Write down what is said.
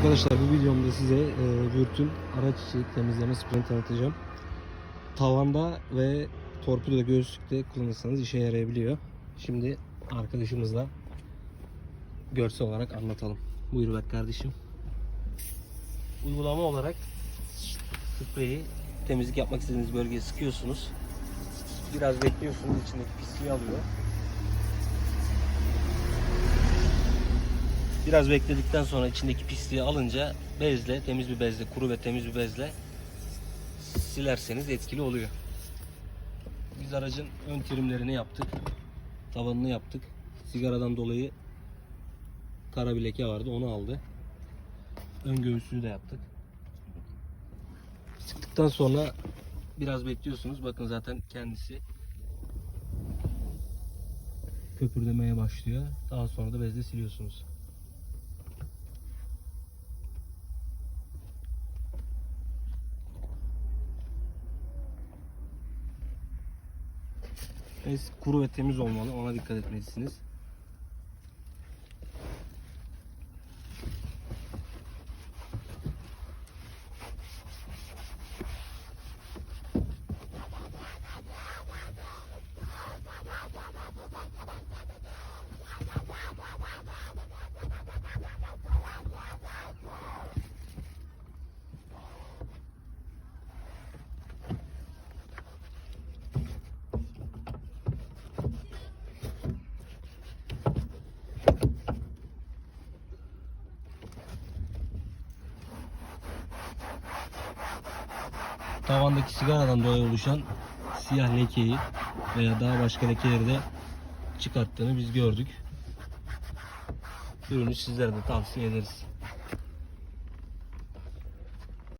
Arkadaşlar bu videomda size e, Vürt'ün araç içi temizleme spreyini tanıtacağım. Tavanda ve torpidoda göğüslükte kullanırsanız işe yarayabiliyor. Şimdi arkadaşımızla görsel olarak anlatalım. Buyur bak kardeşim. Uygulama olarak spreyi temizlik yapmak istediğiniz bölgeye sıkıyorsunuz. Biraz bekliyorsunuz içindeki pisliği alıyor. Biraz bekledikten sonra içindeki pisliği alınca bezle, temiz bir bezle, kuru ve temiz bir bezle silerseniz etkili oluyor. Biz aracın ön trimlerini yaptık. Tavanını yaptık. Sigaradan dolayı kara bir leke vardı onu aldı. Ön göğüsünü de yaptık. Sıktıktan sonra biraz bekliyorsunuz. Bakın zaten kendisi köpürlemeye başlıyor. Daha sonra da bezle siliyorsunuz. Bez kuru ve temiz olmalı. Ona dikkat etmelisiniz. Tavandaki sigaradan dolayı oluşan siyah lekeyi veya daha başka lekeleri de çıkarttığını biz gördük. Ürünü sizlere de tavsiye ederiz.